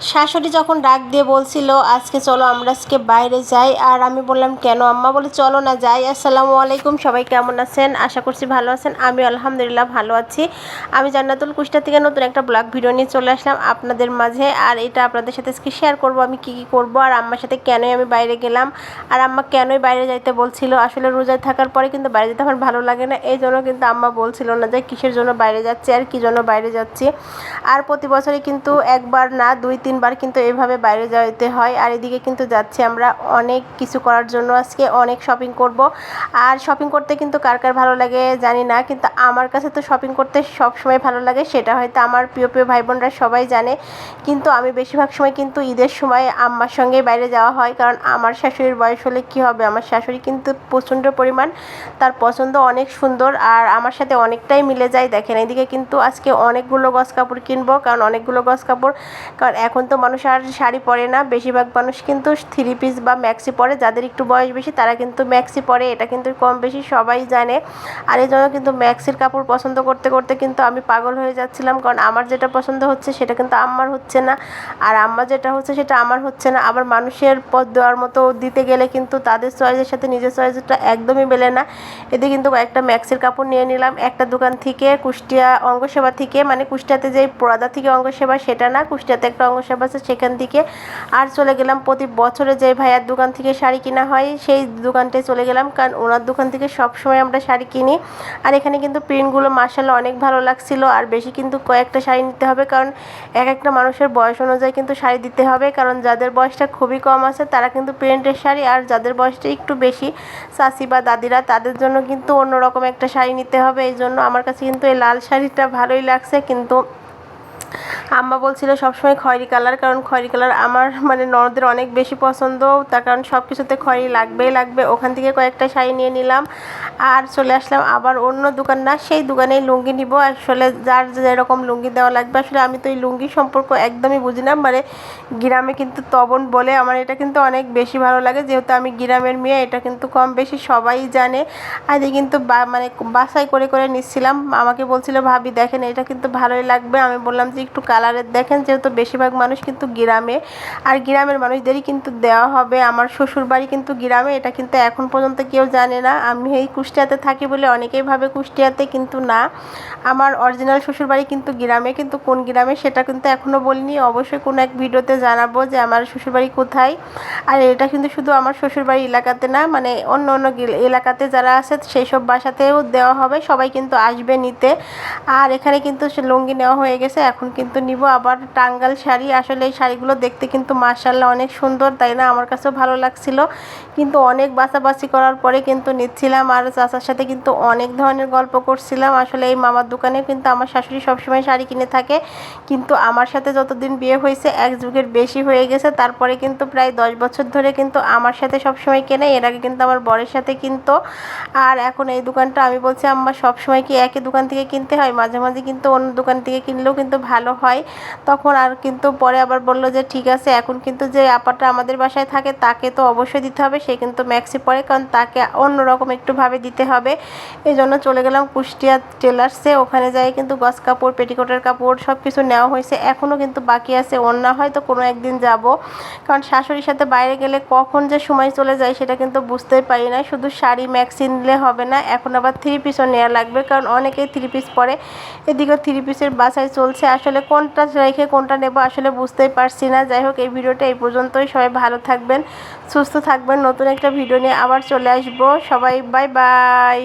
শাশুড়ি যখন ডাক দিয়ে বলছিল, আজকে চলো, আমরা আজকে বাইরে যাই। আর আমি বললাম, কেন? আম্মা বলে, চলো না যাই। আসসালামু আলাইকুম, সবাই কেমন আছেন? আশা করছি ভালো আছেন। আমি আলহামদুলিল্লাহ ভালো আছি। আমি জান্নাতুল কুষ্টা থেকে নতুন একটা ব্লগ ভিডিও নিয়ে চলে আসলাম আপনাদের মাঝে। আর এটা আপনাদের সাথে আজকে শেয়ার করব, আমি কি কি করব, আর আম্মার সাথে কেনই আমি বাইরে গেলাম? আর আম্মা কেনই বাইরে যাইতে বলছিল? আসলে রোজায় থাকার পরে কিন্তু বাইরে যেতে আমার ভালো লাগে না। এই জন্য কিন্তু আম্মা বলছিল না যে, কিসের জন্য বাইরে যাচ্ছি, আর কী জন্য বাইরে যাচ্ছি? আর প্রতি বছরে কিন্তু একবার না, দুই তিনবার কিন্তু এভাবে বাইরে যাইতে হয়। আর এদিকে কিন্তু যাচ্ছি আমরা অনেক কিছু করার জন্য। আজকে অনেক শপিং করব। আর শপিং করতে কিন্তু কার কার ভালো লাগে জানি না, কিন্তু আমার কাছে তো শপিং করতে সব সময় ভালো লাগে। সেটা হয়তো আমার প্রিয় প্রিয় ভাই বোনরা সবাই জানে। কিন্তু আমি বেশিরভাগ সময় কিন্তু ঈদের সময় আম্মার সঙ্গে বাইরে যাওয়া হয়। কারণ আমার শাশুড়ির বয়স হলে কী হবে? আমার শাশুড়ি কিন্তু প্রচণ্ড পরিমাণ তার পছন্দ অনেক সুন্দর আর আমার সাথে অনেকটাই মিলে যায়। দেখেন, এদিকে কিন্তু আজকে অনেকগুলো গস কাপড় কিনবো। কারণ অনেকগুলো গস কাপড়, কারণ এখন তো মানুষ আর শাড়ি পরে না। বেশিরভাগ মানুষ কিন্তু থ্রি পিস বা ম্যাক্সি পরে। যাদের একটু বয়স বেশি, তারা কিন্তু ম্যাক্সি পরে। এটা কিন্তু কম বেশি সবাই জানে। আর এই জন্য কিন্তু ম্যাক্সির কাপড় পছন্দ করতে করতে কিন্তু আমি পাগল হয়ে যাচ্ছিলাম। কারণ আমার যেটা পছন্দ হচ্ছে, সেটা কিন্তু আমার হচ্ছে না। আর আমার যেটা হচ্ছে, সেটা আমার হচ্ছে না। আবার মানুষের পথ দেওয়ার মতো দিতে গেলে কিন্তু তাদের চয়েসের সাথে নিজের চয়েসটা একদমই মেলে না। এতে কিন্তু কয়েকটা ম্যাক্সির কাপড় নিয়ে নিলাম। একটা দোকান থেকে কুষ্টিয়া অঙ্গসেবা থেকে মানে কুষ্টিয়াতে যে পোড়াদা থেকে অঙ্গসেবা, সেটা না। কুষ্টিয়াতে একটা আছে সেখান থেকে আর চলে গেলাম প্রতি বছরে যে ভাইয়ার দোকান থেকে শাড়ি কেনা হয়, সেই দোকানটায় চলে গেলাম। কারণ ওনার দোকান থেকে সবসময় আমরা শাড়ি কিনি। আর এখানে কিন্তু প্রিন্টগুলো মার্শাল্লাহ অনেক ভালো লাগছিল। আর বেশি কিন্তু কয়েকটা শাড়ি নিতে হবে। কারণ এক একটা মানুষের বয়স অনুযায়ী কিন্তু শাড়ি দিতে হবে। কারণ যাদের বয়সটা খুবই কম আছে, তারা কিন্তু প্রিন্টের শাড়ি। আর যাদের বয়সটা একটু বেশি চাষি বা দাদিরা, তাদের জন্য কিন্তু অন্যরকম একটা শাড়ি নিতে হবে। এই জন্য আমার কাছে কিন্তু এই লাল শাড়িটা ভালোই লাগছে। কিন্তু আম্মা বলছিল সবসময় খয়েরি কালার, কারণ খয়েরি কালার আমার মানে ননদের অনেক বেশি পছন্দ। তার কারণ সব কিছুতে খয়েরি লাগবেই লাগবে। ওখান থেকে কয়েকটা শাড়ি নিয়ে নিলাম। আর চলে আসলাম আবার অন্য দোকান না, সেই দোকানেই লুঙ্গি নিব। আসলে যার যেরকম লুঙ্গি দেওয়া লাগবে, আসলে আমি তো এই লুঙ্গি সম্পর্ক একদমই বুঝি না। মানে গ্রামে কিন্তু তবন বলে আমার এটা কিন্তু অনেক বেশি ভালো লাগে। যেহেতু আমি গ্রামের মেয়ে, এটা কিন্তু কম বেশি সবাই জানে। আর কিন্তু মানে বাসাই করে করে নিচ্ছিলাম। আমাকে বলছিল, ভাবি, দেখেন, এটা কিন্তু ভালোই লাগবে। আমি বললাম যে, একটু কালারের দেখেন, যেহেতু বেশিরভাগ মানুষ কিন্তু গ্রামে, আর গ্রামের মানুষদেরই কিন্তু দেওয়া হবে। আমার শ্বশুর বাড়ি কিন্তু গ্রামে, এটা কিন্তু এখন পর্যন্ত কেউ জানে না। আমি এই কুষ্টিয়াতে থাকি বলে অনেকেই ভাবে কুষ্টিয়াতে, কিন্তু না। আমার অরিজিনাল শ্বশুর বাড়ি কিন্তু গ্রামে, কিন্তু কোন গ্রামে সেটা কিন্তু এখনও বলিনি। অবশ্যই কোনো এক ভিডিওতে জানাব যে আমার শ্বশুরবাড়ি কোথায়। আর এটা কিন্তু শুধু আমার শ্বশুরবাড়ি এলাকাতে না মানে অন্য অন্য এলাকাতে যারা আছে সেই সব বাসাতেও দেওয়া হবে। সবাই কিন্তু আসবে নিতে। আর এখানে কিন্তু লুঙ্গি নেওয়া হয়ে গেছে। এখন কিন্তু নিব, আবার টাঙ্গাল শাড়ি। আসলে এই শাড়িগুলো দেখতে কিন্তু মার্শাল্লাহ অনেক সুন্দর, তাই না? আমার কাছেও ভালো লাগছিল। কিন্তু অনেক বাছাবাছি করার পরে কিন্তু নিচ্ছিলাম আর চাচার সাথে কিন্তু অনেক ধরনের গল্প করছিলাম। আসলে এই মামার দোকানে কিন্তু আমার শাশুড়ি সবসময় শাড়ি কিনে থাকে। কিন্তু আমার সাথে যতদিন বিয়ে হয়েছে, এক যুগের বেশি হয়ে গেছে। তারপরে কিন্তু প্রায় দশ বছর ধরে কিন্তু আমার সাথে সবসময় কেনে। এর আগে কিন্তু আমার বরের সাথে কিনতো। আর এখন এই দোকানটা আমি বলছি আমার সবসময় কি একই দোকান থেকে কিনতে হয়? মাঝে মাঝে কিন্তু অন্য দোকান থেকে কিনলেও কিন্তু ভালো হয়। তখন আর কিন্তু পরে আবার বলল যে, ঠিক আছে, এখন কিন্তু যে আপাটা আমাদের বাসায় থাকে, তাকে তো অবশ্যই দিতে হবে। সে কিন্তু ম্যাক্সি পরে, কারণ তাকে অন্যরকম একটুভাবে দিতে হবে। এই জন্য চলে গেলাম কুষ্টিয়া টেলার্সে ওখানে যাই কিন্তু গস কাপড়, পেটিকোটের কাপড় সব কিছু নেওয়া হয়েছে। এখনও কিন্তু বাকি আছে। অন্য হয়তো কোনো একদিন যাব। কারণ শাশুড়ির সাথে বাইরে গেলে কখন যে সময় চলে যায় সেটা কিন্তু বুঝতেই পারি না। শুধু শাড়ি, ম্যাক্সি নিলে হবে না। এখন আবার থ্রি পিসও নেওয়া লাগবে, কারণ অনেকেই থ্রি পিস পরে। এদিকে থ্রি পিসের বাসায় চলছে। আসলে কোনটা রেখে কোনটা নেব আসলে বুঝতেই পারছি না। যাই হোক, এই ভিডিওটা এই পর্যন্তই। সবাই ভালো থাকবেন, সুস্থ থাকবেন। নতুন একটা ভিডিও নিয়ে আবার চলে আসব। সবাই, বাই বাই।